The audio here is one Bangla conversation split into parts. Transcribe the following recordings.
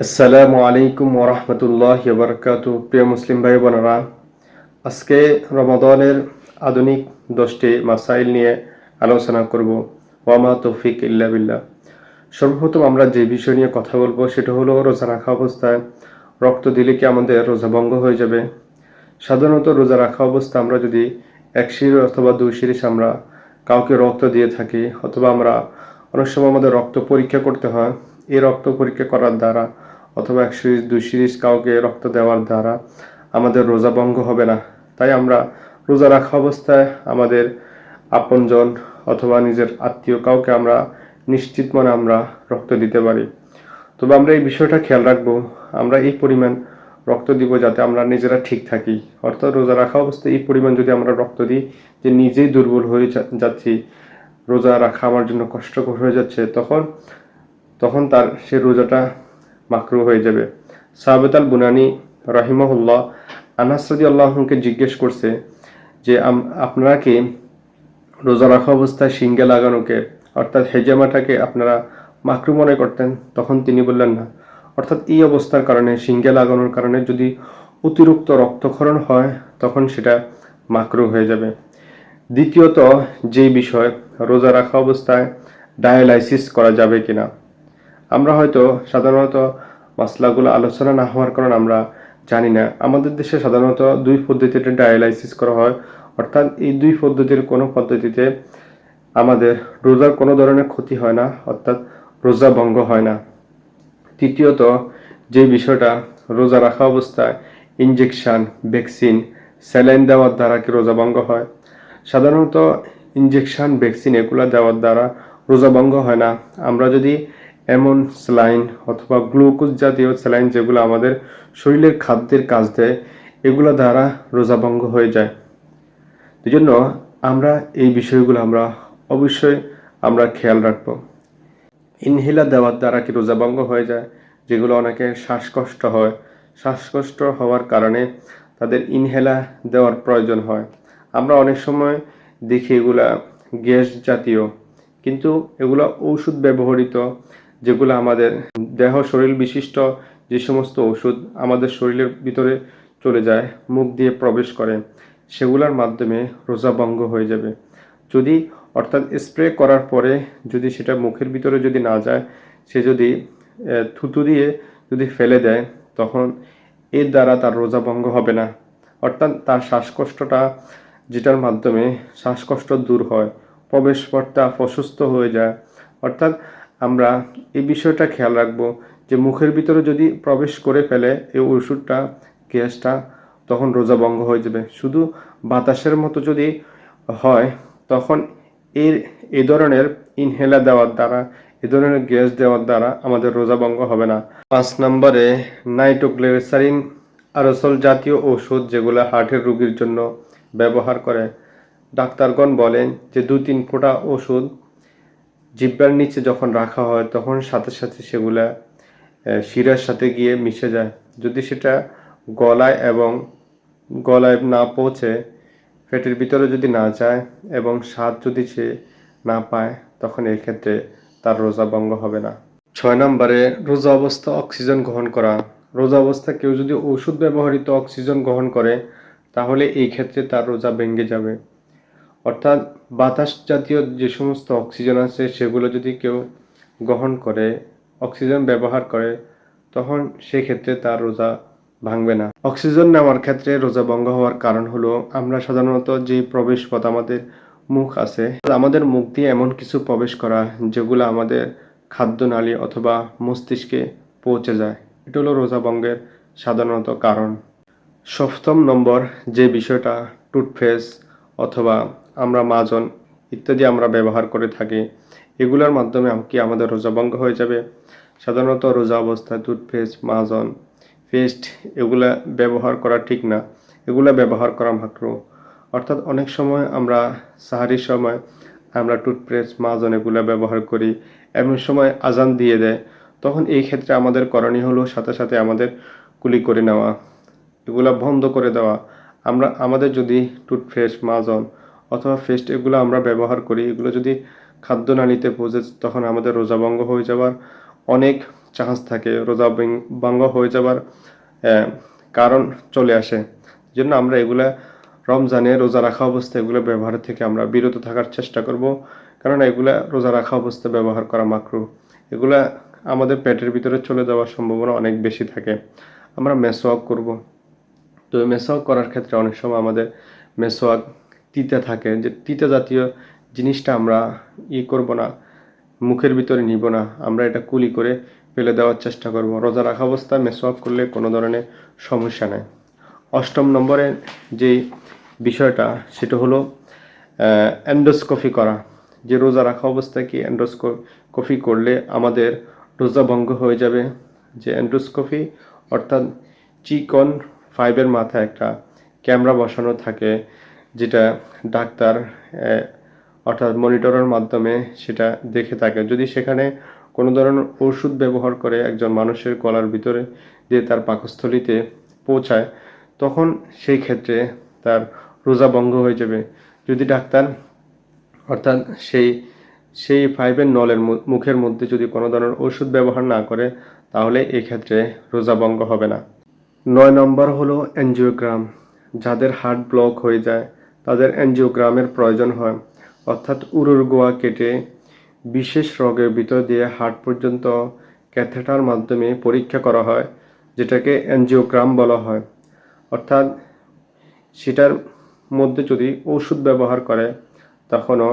আসসালামু আলাইকুম ওরহমতুল্লাহ বরকাত প্রিয় মুসলিম ভাই বোনেরা। আজকে রমাদানের আধুনিক দশটি মাসাইল নিয়ে আলোচনা করব। ওয়ামা তৌফিক ইল্লা বিল্লাহ। সর্বপ্রথম আমরা যে বিষয় নিয়ে কথা বলব সেটা হলো রোজা রাখা অবস্থায়। রক্ত দিলে কি আমাদের রোজা ভঙ্গ হয়ে যাবে? সাধারণত রোজা রাখা অবস্থা আমরা যদি এক শির অথবা দুই শিরিষ আমরা কাউকে রক্ত দিয়ে থাকি, অথবা আমরা অনেক সময় আমাদের রক্ত পরীক্ষা করতে হয় এই রক্ত পরীক্ষা করার দ্বারা অথবা এক সিরিজ, দুই সিরিজ কাউকে রক্ত দেওয়ার দ্বারা আমাদের রোজা ভঙ্গ হবে না। তাই আমরা রোজা রাখা অবস্থায় আমাদের আপনজন অথবা নিজের আত্মীয় কাউকে আমরা নিশ্চিত মনে আমরা রক্ত দিতে পারি। তবে আমরা এই বিষয়টা খেয়াল রাখব, আমরা এই পরিমাণ রক্ত দিব যাতে আমরা নিজেরা ঠিক থাকি। অর্থাৎ রোজা রাখা অবস্থায় এই পরিমাণ যদি আমরা রক্ত দিই যে নিজেই দুর্বল হয়ে যাচ্ছি, রোজা রাখা আমার জন্য কষ্টকর হয়ে যাচ্ছে, তখন তখন তার সে রোজাটা মাকরু হয়ে যাবে। সাহাবেত আল বুনানি রাহিমহুল্লাহ আনাস রাদি আল্লাহকে জিজ্ঞেস করছে যে আপনারা কি রোজা রাখা অবস্থায় শিঙ্গে লাগানোকে, অর্থাৎ হেজামাটাকে আপনারা মাকরু মনে করতেন? তখন তিনি বললেন, না। অর্থাৎ এই অবস্থার কারণে শিঙ্গে লাগানোর কারণে যদি অতিরিক্ত রক্তক্ষরণ হয়, তখন সেটা মাকরু হয়ে যাবে। দ্বিতীয়ত, যে বিষয় রোজা রাখা অবস্থায় ডায়ালাইসিস করা যাবে কিনা আমরা হয়তো সাধারণত মশলাগুলো আলোচনা না হওয়ার কারণে আমরা জানি না। আমাদের দেশে সাধারণত দুই পদ্ধতিতে ডায়ালাইসিস করা হয়। অর্থাৎ এই দুই পদ্ধতির কোনো পদ্ধতিতে আমাদের রোজার কোনো ধরনের ক্ষতি হয় না, অর্থাৎ রোজা ভঙ্গ হয় না। তৃতীয়ত, যে বিষয়টা রোজা রাখা অবস্থায় ইনজেকশন ভ্যাকসিন স্যালাইন দেওয়ার দ্বারা কি রোজা ভঙ্গ হয়? সাধারণত ইনজেকশন ভ্যাকসিন এগুলো দেওয়ার দ্বারা রোজা ভঙ্গ হয় না। আমরা যদি এমন স্যালাইন অথবা গ্লুকোজ জাতীয় স্যালাইন যেগুলো আমাদের শরীরের খাদ্যের কাজ দেয়, এগুলো দ্বারা রোজা ভঙ্গ হয়ে যায়। এই জন্য আমরা এই বিষয়গুলো আমরা অবশ্যই আমরা খেয়াল রাখব। ইনহেলার দেওয়ার দ্বারা কি রোজা ভঙ্গ হয়ে যায়? যেগুলো অনেকে শ্বাসকষ্ট হয়। শ্বাসকষ্ট হওয়ার কারণে তাদের ইনহেলা দেওয়ার প্রয়োজন হয়। আমরা অনেক সময় দেখি এগুলা গ্যাস জাতীয়, কিন্তু এগুলো ঔষধ ব্যবহৃত যেগুলো আমাদের দেহ শরীর বিশিষ্ট যে সমস্ত ওষুধ আমাদের শরীরের ভিতরে চলে যায়, মুখ দিয়ে প্রবেশ করে, সেগুলোর মাধ্যমে রোজা ভঙ্গ হয়ে যাবে। যদি, অর্থাৎ স্প্রে করার পরে যদি সেটা মুখের ভিতরে যদি না যায়, সে যদি থুতু দিয়ে যদি ফেলে দেয়, তখন এর দ্বারা তার রোজা ভঙ্গ হবে না। অর্থাৎ তার শ্বাসকষ্টটা, যেটার মাধ্যমে শ্বাসকষ্ট দূর হয় প্রবেশ পথটা প্রশস্ত হয়ে যায়। অর্থাৎ আমরা এই বিষয়টা খেয়াল রাখব যে মুখের ভিতরে যদি প্রবেশ করে ফেলে এই ওষুধটা, গ্যাসটা, তখন রোজা ভঙ্গ হয়ে যাবে। শুধু বাতাসের মতো যদি হয়, তখন এর, এ ধরনের ইনহেলার দেওয়ার দ্বারা, এ ধরনের গ্যাস দেওয়ার দ্বারা আমাদের রোজা ভঙ্গ হবে না। পাঁচ নম্বরে, নাইট্রোগ্লিসারিন আরসল জাতীয় ঔষধ যেগুলো হার্টের রোগীর জন্য ব্যবহার করে। ডাক্তারগণ বলেন যে দু তিন ফোঁটা ওষুধ জিব্বার নিচে যখন রাখা হয়, তখন সাথে সাথে সেগুলা শিরার সাথে গিয়ে মিশে যায়। যদি সেটা গলায় এবং গলায় না পৌঁছে, পেটের ভিতরে যদি না যায় এবং স্বাদ যদি সে না পায়, তখন এই ক্ষেত্রে তার রোজা ভঙ্গ হবে না। ছয় নম্বরে, রোজা অবস্থা অক্সিজেন গ্রহণ করা। রোজা অবস্থা কেউ যদি ওষুধ ব্যবহৃত অক্সিজেন গ্রহণ করে, তাহলে এই ক্ষেত্রে তার রোজা ভেঙে যাবে। অর্থাৎ বাতাস জাতীয় যে সমস্ত অক্সিজেন আছে, সেগুলো যদি কেউ গ্রহণ করে, অক্সিজেন ব্যবহার করে, তখন সেক্ষেত্রে তার রোজা ভাঙবে না। অক্সিজেন নেওয়ার ক্ষেত্রে রোজা ভঙ্গ হওয়ার কারণ হলো, আমরা সাধারণত যে প্রবেশ পথ আমাদের মুখ আছে, আমাদের মুখ দিয়ে এমন কিছু প্রবেশ করা যেগুলো আমাদের খাদ্যনালী অথবা মস্তিষ্কে পৌঁছে যায়। এটা হলো রোজা ভঙ্গের সাধারণত কারণ। সপ্তম নম্বর যে বিষয়টা, টুথপেস্ট অথবা আমরা মাজন ইত্যাদি আমরা ব্যবহার করে থাকি, এগুলোর মাধ্যমে কি আমাদের রোজা ভঙ্গ হয়ে যাবে? সাধারণত রোজা অবস্থায় টুথপেস্ট মাজন, পেস্ট, এগুলা ব্যবহার করা ঠিক না। এগুলা ব্যবহার করা মাত্র অর্থাৎ অনেক সময় আমরা সাহারির সময় আমরা টুথপেস্ট মাজন এগুলা ব্যবহার করি, এমন সময় আজান দিয়ে দেয়, তখন এই ক্ষেত্রে আমাদের করণীয় হলো সাথে সাথে আমাদের কুলি করে নেওয়া, এগুলা বন্ধ করে দেওয়া। আমরা আমাদের যদি টুথপেস্ট মাজন অথবা ফেস্ট এগুলো আমরা ব্যবহার করি। এগুলো যদি খাদ্যনালীতে পৌঁছে তখন আমাদের রোজা ভঙ্গ হয়ে যাওয়ার অনেক চান্স থাকে। রোজা ভঙ্গ হয়ে আহ, কারণ চলে আসে। জন্য আমরা এগুলা রমজানে রোজা রাখা অবস্থায় এগুলো ব্যবহার থেকে আমরা বিরত থাকার চেষ্টা করব। কারণ এগুলা রোজা রাখা অবস্থায় ব্যবহার করা মাকরু। এগুলা আমাদের পেটের ভিতরে চলে যাওয়ার সম্ভাবনা অনেক বেশি থাকে। আমরা মেসোয়াক করব। তো এই মেসোয়াক করার ক্ষেত্রে অনেক সময় আমাদের মেসোয়াক তিতে থাকে যে তিতে জাতীয় জিনিসটা আমরা ই করব না, মুখের ভিতরে নিব না, আমরা এটা কুলি করে ফেলে দেওয়ার চেষ্টা করব। রোজা রাখা অবস্থায় মেসোয়াক করলে কোনো ধরনের সমস্যা নেই। অষ্টম নম্বরে যে বিষয়টা, সেটা হলো এন্ডোস্কোপি করা। যে রোজা রাখা অবস্থায় কি এন্ডোস্কোপি করলে আমাদের রোজা ভঙ্গ হয়ে যাবে? যে এন্ডোস্কোপি অর্থাৎ চিকন ফাইভের মাথায় একটা ক্যামেরা বসানো থাকে যেটা ডাক্তার অর্থাৎ মনিটরের মাধ্যমে সেটা দেখে থাকে। যদি সেখানে কোনো ধরনের ওষুধ ব্যবহার করে একজন মানুষের গলার ভিতরে দিয়ে তার পাকস্থলিতে পৌঁছায়, তখন সেই ক্ষেত্রে তার রোজা ভঙ্গ হয়ে যাবে। যদি ডাক্তার, অর্থাৎ সেই সেই ফাইভের নলের মুখের মধ্যে যদি কোনো ধরনের ওষুধ ব্যবহার না করে, তাহলে এই ক্ষেত্রে রোজা ভঙ্গ হবে না। নয় নম্বর হলো এনজিওগ্রাম যাদের হার্ট ব্লক হয়ে যায় তাদের এনজিওগ্রামের প্রয়োজন হয়। অর্থাৎ উরুর গোয়া কেটে বিশেষ রোগের ভিতর দিয়ে হাট পর্যন্ত ক্যাথেটার মাধ্যমে পরীক্ষা করা হয়, যেটাকে এনজিওগ্রাম বলা হয়। অর্থাৎ সেটার মধ্যে যদি ওষুধ ব্যবহার করে, তখনও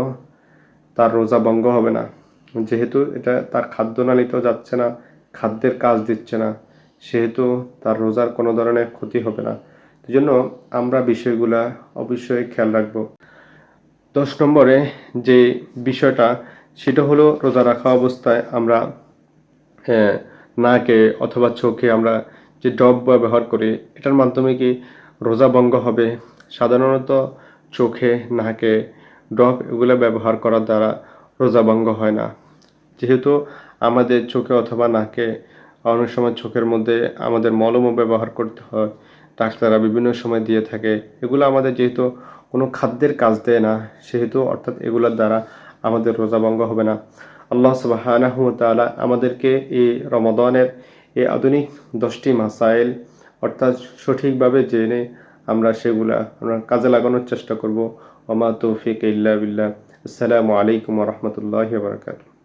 তার রোজা ভঙ্গ হবে না। যেহেতু এটা তার খাদ্যনালীতেও যাচ্ছে না, খাদ্যের কাজ দিচ্ছে না, সেহেতু তার রোজার কোনো ধরনের ক্ষতি হবে না। জন্য আমরা বিষয়গুলা অবশ্যই খেয়াল রাখব। দশ নম্বরে যে বিষয়টা, সেটা হলো রোজা রাখা অবস্থায় আমরা নাকে অথবা চোখে আমরা যে ডব ব্যবহার করি, এটার মাধ্যমে কি রোজা ভঙ্গ হবে? সাধারণত চোখে, নাকে ডব এগুলো ব্যবহার করার দ্বারা রোজা ভঙ্গ হয় না। যেহেতু আমাদের চোখে অথবা নাকে অনেক সময় চোখের মধ্যে আমাদের মলমও ব্যবহার করতে হয় ডাক্তাররা বিভিন্ন সময় দিয়ে থাকে। এগুলো আমাদের যেহেতু কোনো খাদ্যের কাজ দেয় না, সেহেতু অর্থাৎ এগুলোর দ্বারা আমাদের রোজা ভঙ্গ হবে না। আল্লাহ সুবাহানাহু তাআলা আমাদেরকে এই রমাদানের এই আধুনিক দশটি মাসাইল অর্থাৎ সঠিকভাবে জেনে আমরা সেগুলা আমরা কাজে লাগানোর চেষ্টা করব। ওমা তৌফিক ইল্লা বিল্লাহ। আসসালামু আলাইকুম রহমতুল্লাহ বারকাতুহ।